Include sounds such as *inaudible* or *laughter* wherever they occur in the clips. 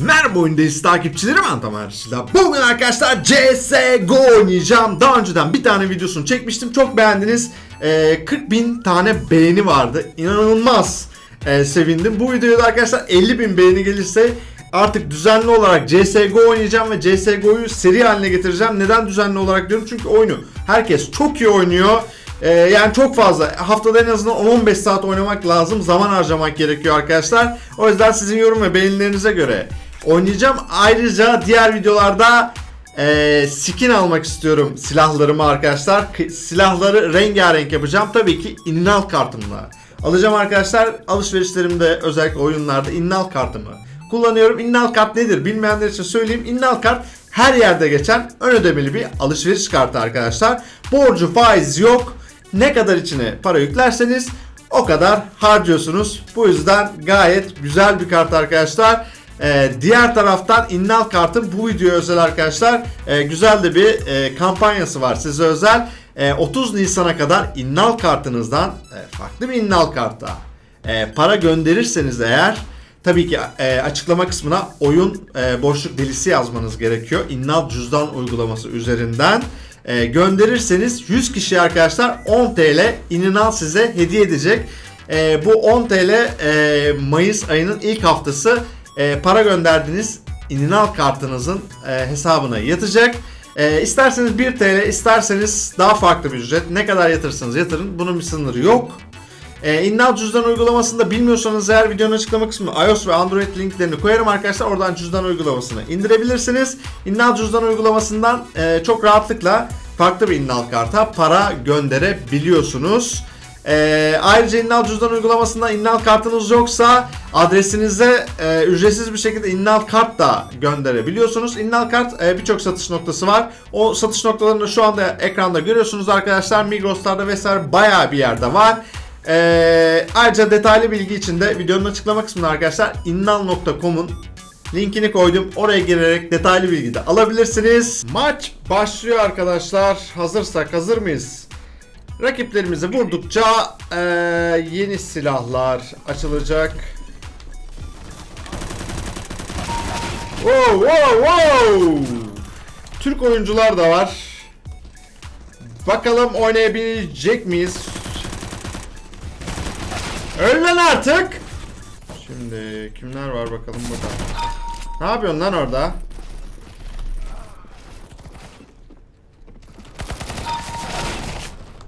Merhaba oyundayız takipçilerim Antamer Şila. Bugün arkadaşlar CSGO oynayacağım. Daha önceden bir tane videosunu çekmiştim. Çok beğendiniz. Ee, 40 bin tane beğeni vardı. İnanılmaz e, sevindim. Bu videoda arkadaşlar 50 bin beğeni gelirse artık düzenli olarak CSGO oynayacağım ve CSGO'yu seri haline getireceğim. Neden düzenli olarak diyorum? Çünkü oyunu herkes çok iyi oynuyor. Ee, yani çok fazla. Haftada en azından 10-15 saat oynamak lazım. Zaman harcamak gerekiyor arkadaşlar. O yüzden sizin yorum ve beğenilerinize göre oynayacağım. Ayrıca diğer videolarda e, skin almak istiyorum silahlarımı arkadaşlar. K- silahları rengarenk yapacağım. Tabii ki innal kartımla. Alacağım arkadaşlar. Alışverişlerimde özellikle oyunlarda innal kartımı kullanıyorum. Innal kart nedir bilmeyenler için söyleyeyim. Innal kart her yerde geçen ön ödemeli bir alışveriş kartı arkadaşlar. Borcu faiz yok. Ne kadar içine para yüklerseniz o kadar harcıyorsunuz. Bu yüzden gayet güzel bir kart arkadaşlar. Ee, diğer taraftan innal kartın bu videoya özel arkadaşlar e, güzel de bir e, kampanyası var size özel. E, 30 Nisan'a kadar innal kartınızdan e, farklı bir innal karta e, para gönderirseniz eğer tabii ki e, açıklama kısmına oyun e, boşluk delisi yazmanız gerekiyor. İnnal cüzdan uygulaması üzerinden e, gönderirseniz 100 kişi arkadaşlar 10 TL İnnal size hediye edecek. E, bu 10 TL e, Mayıs ayının ilk haftası e, para gönderdiğiniz İnnal kartınızın e, hesabına yatacak. E, isterseniz 1 TL, isterseniz daha farklı bir ücret. Ne kadar yatırırsanız yatırın. Bunun bir sınırı yok. E, İnnal cüzdan uygulamasını da bilmiyorsanız eğer videonun açıklama kısmına iOS ve Android linklerini koyarım arkadaşlar. Oradan cüzdan uygulamasını indirebilirsiniz. İnnal cüzdan uygulamasından e, çok rahatlıkla farklı bir İnnal karta para gönderebiliyorsunuz. E, ayrıca İnnal cüzdan uygulamasında İnnal kartınız yoksa adresinize e, ücretsiz bir şekilde İnnal kart da gönderebiliyorsunuz. İnnal kart e, birçok satış noktası var. O satış noktalarını şu anda ekranda görüyorsunuz arkadaşlar. Migros'larda vesaire bayağı bir yerde var. Ee, ayrıca detaylı bilgi için de videonun açıklama kısmında arkadaşlar innal.com'un linkini koydum. Oraya girerek detaylı bilgi de alabilirsiniz. Maç başlıyor arkadaşlar. Hazırsak hazır mıyız? Rakiplerimizi vurdukça ee, yeni silahlar açılacak. Wow wow wow! Türk oyuncular da var. Bakalım oynayabilecek miyiz? Öl artık. Şimdi kimler var bakalım burada. Ne yapıyorsun lan orada?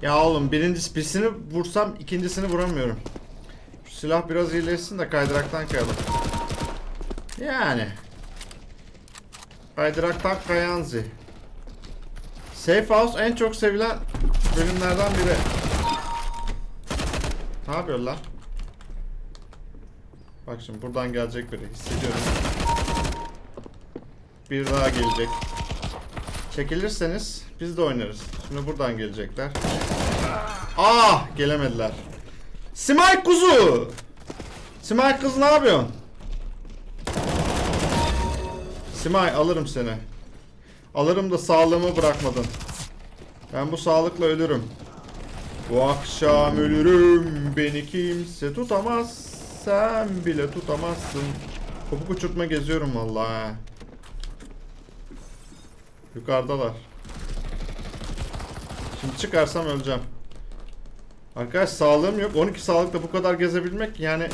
Ya oğlum birinci birisini vursam ikincisini vuramıyorum. Şu silah biraz iyileşsin de kaydıraktan kayalım. Yani. Kaydıraktan kayanzi. Safe House en çok sevilen bölümlerden biri. Ne yapıyor lan? Bak şimdi buradan gelecek biri. Hissediyorum. Bir daha gelecek. Çekilirseniz biz de oynarız. Şimdi buradan gelecekler. Ah! Gelemediler. Simay kuzu! Simay kız ne yapıyorsun? Simay alırım seni. Alırım da sağlığımı bırakmadın. Ben bu sağlıkla ölürüm. Bu akşam ölürüm beni kimse tutamaz sen bile tutamazsın. Topuk uçurtma geziyorum vallahi. Yukarıdalar. Şimdi çıkarsam öleceğim. Arkadaş sağlığım yok. 12 sağlıkla bu kadar gezebilmek yani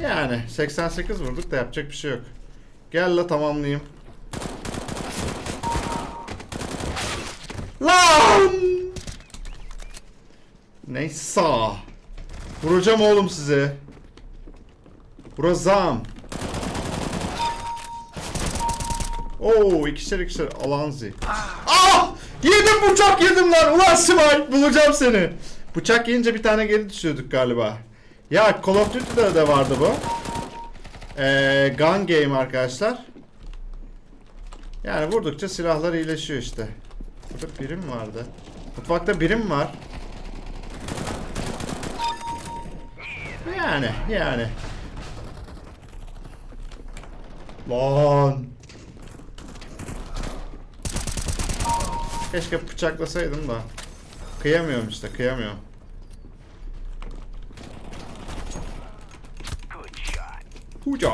yani 88 vurduk da yapacak bir şey yok. Gel la tamamlayayım. Lan! Neyse. Vuracağım oğlum size. Vuracağım. Oo ikişer ikişer alanzi. Ah! Yedim bıçak yedim lan. Ulan Simay bulacağım seni. Bıçak yiyince bir tane geri düşüyorduk galiba. Ya Call of Duty'de de vardı bu. Ee, gun game arkadaşlar. Yani vurdukça silahlar iyileşiyor işte. Burada birim vardı. Mutfakta birim var. Yani, yani. Lan. Keşke bıçaklasaydım da. Kıyamıyorum işte, kıyamıyorum. Huca.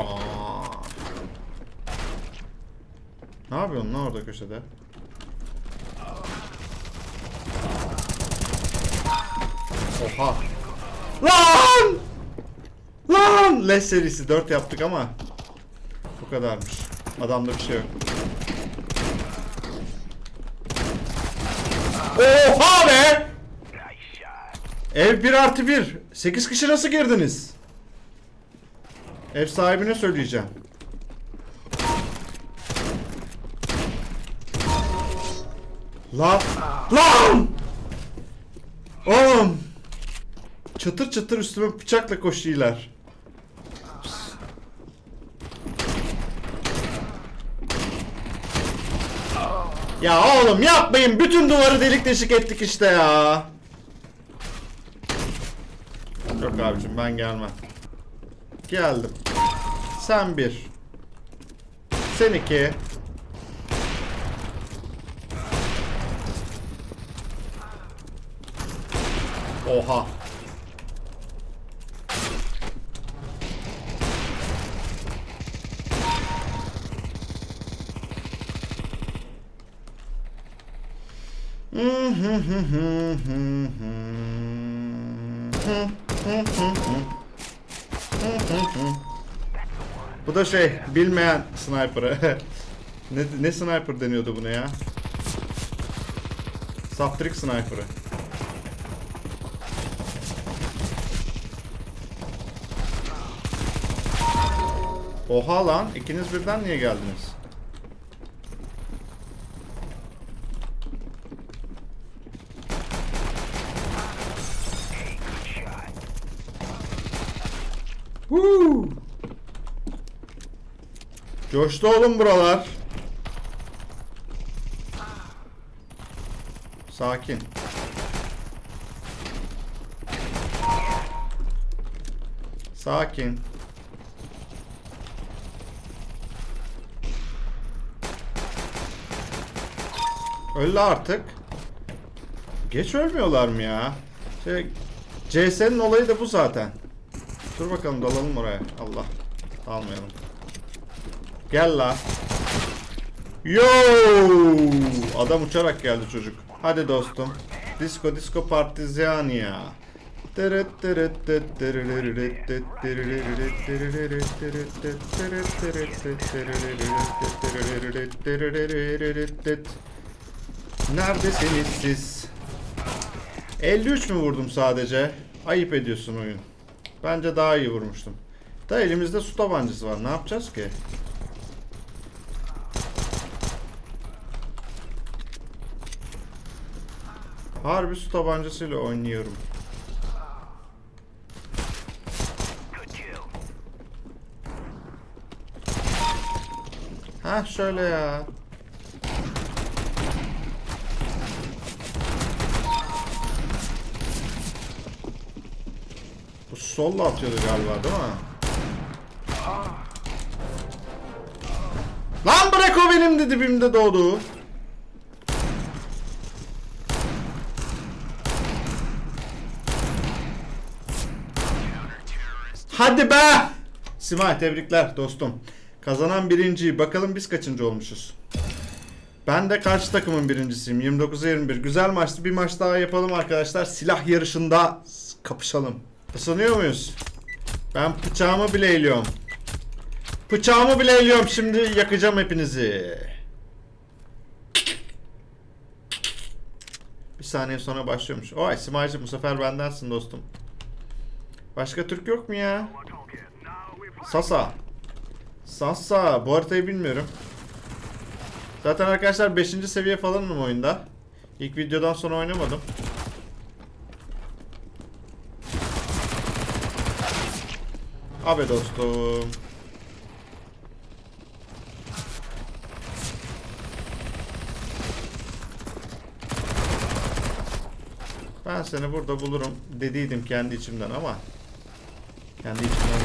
Ne yapıyorsun lan orada köşede? Oha. Lan! Lan! Les serisi 4 yaptık ama bu kadarmış. Adamda bir şey yok. Oha be! Ev 1 artı 1. 8 kişi nasıl girdiniz? Ev sahibine söyleyeceğim. Lan! Lan! Oğlum! Çıtır çıtır üstüme bıçakla koşuyorlar. Ya oğlum yapmayın. Bütün duvarı delik deşik ettik işte ya. Yok abicim ben gelmem. Geldim. Sen bir. Sen iki. Oha. Bu da şey bilmeyen sniper'ı. *laughs* ne, ne sniper deniyordu buna ya? Saptrik sniper'ı. Oha lan ikiniz birden niye geldiniz? Huu. Coştu oğlum buralar. Sakin. Sakin. Öldü artık. Geç ölmüyorlar mı ya? Şey, CS'nin olayı da bu zaten. Dur bakalım dalalım oraya. Allah. Almayalım. Gel la. Yo! Adam uçarak geldi çocuk. Hadi dostum. Disco disco partizania. Neredesiniz siz? 53 mü vurdum sadece? Ayıp ediyorsun oyun. Bence daha iyi vurmuştum. Da elimizde su tabancası var. Ne yapacağız ki? Harbi su tabancasıyla oynuyorum. Ha şöyle ya. Bu solla atıyordu galiba değil mi? Lan bırak o benim de dibimde doğdu. Hadi be! Simay tebrikler dostum. Kazanan birinciyi. Bakalım biz kaçıncı olmuşuz. Ben de karşı takımın birincisiyim. 29'a 21. Güzel maçtı. Bir maç daha yapalım arkadaşlar. Silah yarışında kapışalım. Isınıyor muyuz? Ben bıçağımı bile eğiliyorum. Bıçağımı bile eğiliyorum. Şimdi yakacağım hepinizi. Bir saniye sonra başlıyormuş. Oy Simay'cım bu sefer bendensin dostum. Başka Türk yok mu ya? Sasa. Sasa. Bu haritayı bilmiyorum. Zaten arkadaşlar 5. seviye falanım oyunda. İlk videodan sonra oynamadım. Abi dostum. Ben seni burada bulurum dediydim kendi içimden ama kendi içimden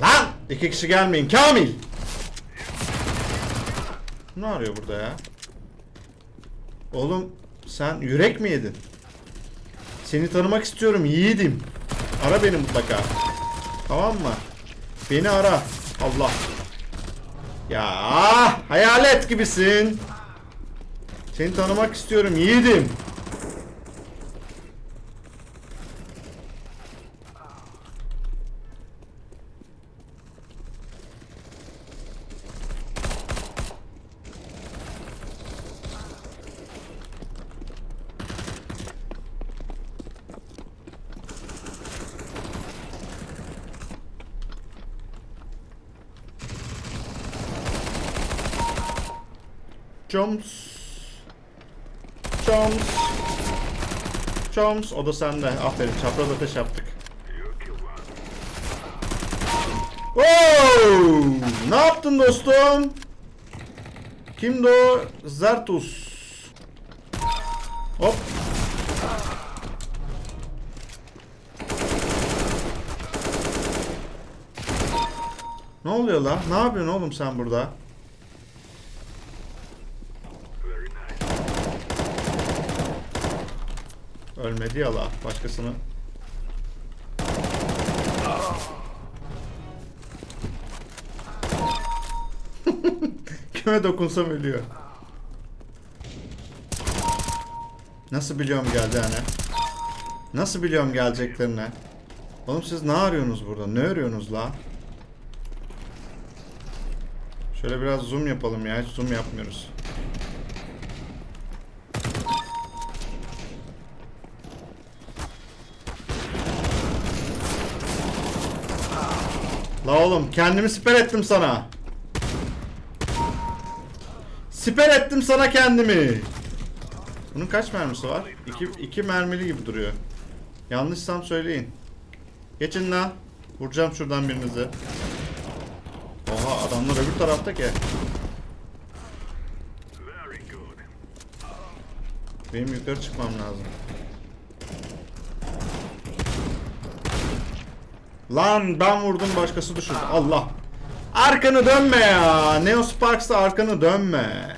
Lan! İki kişi gelmeyin Kamil! Ne arıyor burada ya? Oğlum sen yürek mi yedin? Seni tanımak istiyorum yiğidim. Ara beni mutlaka. Tamam mı? Beni ara. Allah. Ya hayalet gibisin. Seni tanımak istiyorum yiğidim. Joms. Joms. Joms. O da sende. Aferin. Çapraz ateş yaptık. Oo! Ne yaptın dostum? Kimdi o? Zertus. Hop. Ne oluyor lan? Ne yapıyorsun oğlum sen burada? Ölmedi ya la. Başkasını. *laughs* Kime dokunsam ölüyor. Nasıl biliyorum geldi hani? Nasıl biliyorum geleceklerini? Oğlum siz ne arıyorsunuz burada? Ne arıyorsunuz la? Şöyle biraz zoom yapalım ya. Hiç zoom yapmıyoruz. La oğlum kendimi siper ettim sana. Siper ettim sana kendimi. Bunun kaç mermisi var? İki, iki mermili gibi duruyor. Yanlışsam söyleyin. Geçin la. Vuracağım şuradan birinizi. Oha adamlar öbür tarafta ki. Benim yukarı çıkmam lazım. Lan ben vurdum başkası düşürdü. Allah. Arkanı dönme ya. Neo Sparks'ta arkanı dönme.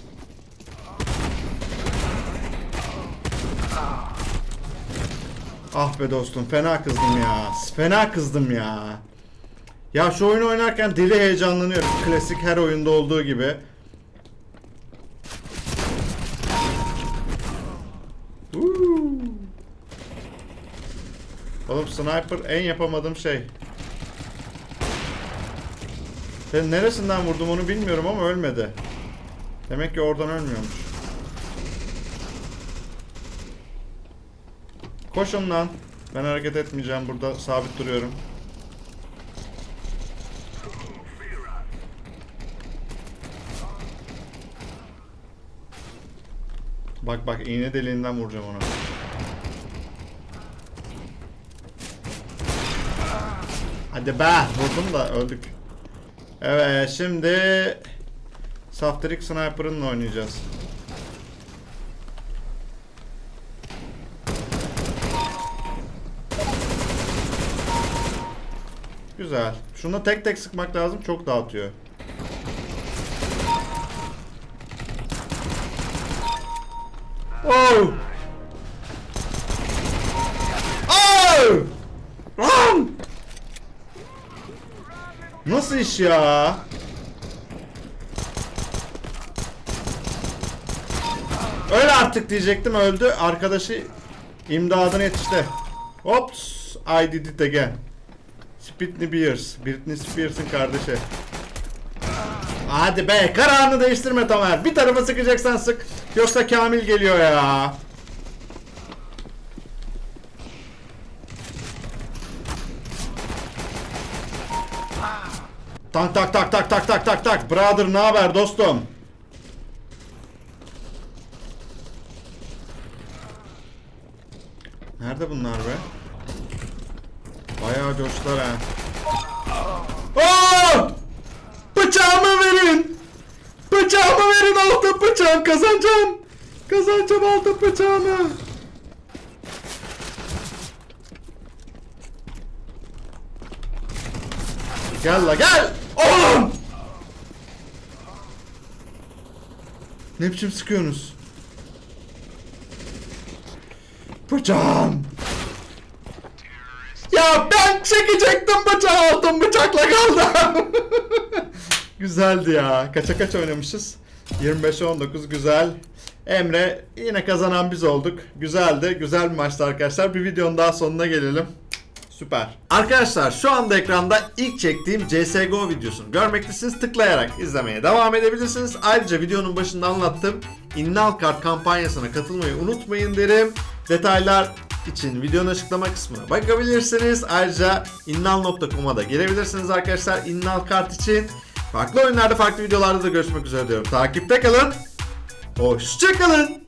Ah be dostum fena kızdım ya. Fena kızdım ya. Ya şu oyunu oynarken deli heyecanlanıyorum. Klasik her oyunda olduğu gibi. Oğlum sniper en yapamadığım şey. Ben neresinden vurdum onu bilmiyorum ama ölmedi. Demek ki oradan ölmüyormuş. Koşun lan. Ben hareket etmeyeceğim burada sabit duruyorum. Bak bak iğne deliğinden vuracağım onu. Hadi be vurdum da öldük. Evet şimdi Saftirik Sniper'ınla oynayacağız. Güzel. Şunu tek tek sıkmak lazım çok dağıtıyor. Oh! Oh! Lan! Nasıl iş ya? Öl artık diyecektim öldü. Arkadaşı imdadına yetişti. Ops! I did it again. Britney Spears. Britney Spears'ın kardeşi. Hadi be kararını değiştirme Tamer. Bir tarafa sıkacaksan sık. Yoksa Kamil geliyor ya. Tak tak tak tak tak tak tak tak. Brother ne haber dostum? Nerede bunlar be? Bayağı coştular ha. Aa! Bıçağımı verin! Bıçağımı verin altın bıçağım kazanacağım! Kazanacağım altın bıçağımı! Gel la gel! Oğlum! Ne biçim sıkıyorsunuz? Bıçağım! Ya ben çekecektim bıçağı aldım bıçakla kaldım. *laughs* Güzeldi ya. Kaça kaç oynamışız? 25'e 19 güzel. Emre yine kazanan biz olduk. Güzeldi. Güzel bir maçtı arkadaşlar. Bir videonun daha sonuna gelelim. Süper. Arkadaşlar şu anda ekranda ilk çektiğim CSGO videosunu görmektesiniz. Tıklayarak izlemeye devam edebilirsiniz. Ayrıca videonun başında anlattığım İnnal Kart kampanyasına katılmayı unutmayın derim. Detaylar için videonun açıklama kısmına bakabilirsiniz. Ayrıca innal.com'a da girebilirsiniz arkadaşlar. İnnal Kart için farklı oyunlarda farklı videolarda da görüşmek üzere diyorum. Takipte kalın. Hoşçakalın.